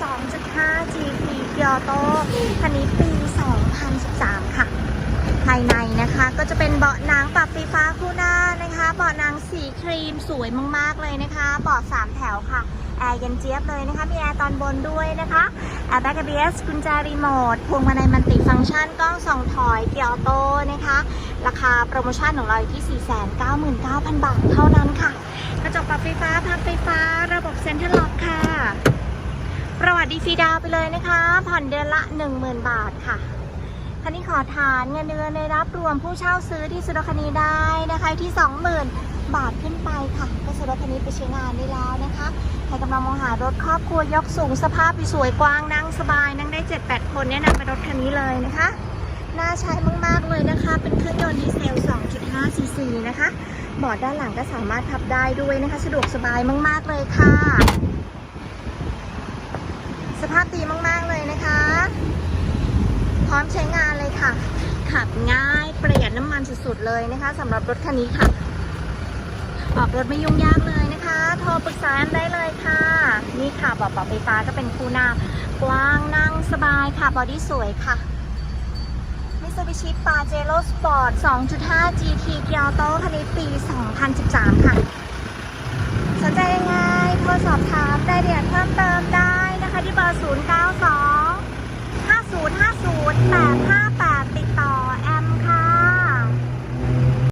2.5 GP เกียวโตคันนี้ปี 2013 ค่ะ ภายในนะคะก็จะเป็นเบาะนังปรับไฟฟ้าคู่หน้านะคะ เบาะนังสีครีมสวยมากๆเลยนะคะเบาะ3แถวค่ะแอร์เย็นเจี๊ยบเลยนะคะ มีแอร์ตอนบนด้วยนะคะแอร์แบ็กเบียสกุญแจรีโมทพวงมาลัยมันติฟังก์ชันกล้องส่องถอยเกียร์โต้นะคะ ราคาโปรโมชั่นของเราอยู่ที่ 499,000 บาทเท่านั้นค่ะ กระจกปรับไฟฟ้าพับไฟฟ้า ระบบเซ็นทรัลล็อกค่ะ วัติดีฟรีดาวไปเลยนะคะ ผ่อนเดือนละ 10,000 บาทค่ะคันนี้ขอฐานเงินเดือนในรับรวมผู้เช่าซื้อที่สุดคันนี้ได้นะคะที่ 20,000 บาทขึ้นไปค่ะ ก็ซื้อรถคันนี้ไปใช้งานได้แล้วนะคะใครกำลังมองหารถครอบครัวยกสูงสภาพสวยกว้างนั่งสบายนั่งได้ 7-8 คนแนะนำเป็นรถคันนี้เลยนะคะน่าใช้มาก ๆ เลยนะคะ เป็นเครื่องยนต์ดีเซล 2.5 ซีซีนะคะเบาะด้านหลังก็สามารถพับได้ด้วยนะคะ สะดวกสบายมาก ๆ เลยค่ะ สภาพดีมาก ๆ เลยนะคะ พร้อมใช้งานเลยค่ะ ขับง่าย ประหยัดน้ำมันสุดๆเลยนะคะสำหรับรถคันนี้ค่ะ ออกรถไม่ยุ่งยากเลยนะคะ โทรปรึกษาได้เลยค่ะ นี่ค่ะเบาะไฟฟ้าก็เป็นคู่หน้ากว้างนั่งสบายค่ะบอดี้สวยค่ะมิตซูบิชิปาเจโร่สปอร์ต 2.5 GT เกียร์โตคันนี้ปี 2013 ค่ะ สนใจยังไงโทรสอบถามรายละเอียดเพิ่มเติมได้นะคะที่เบอร์ 092 5050 85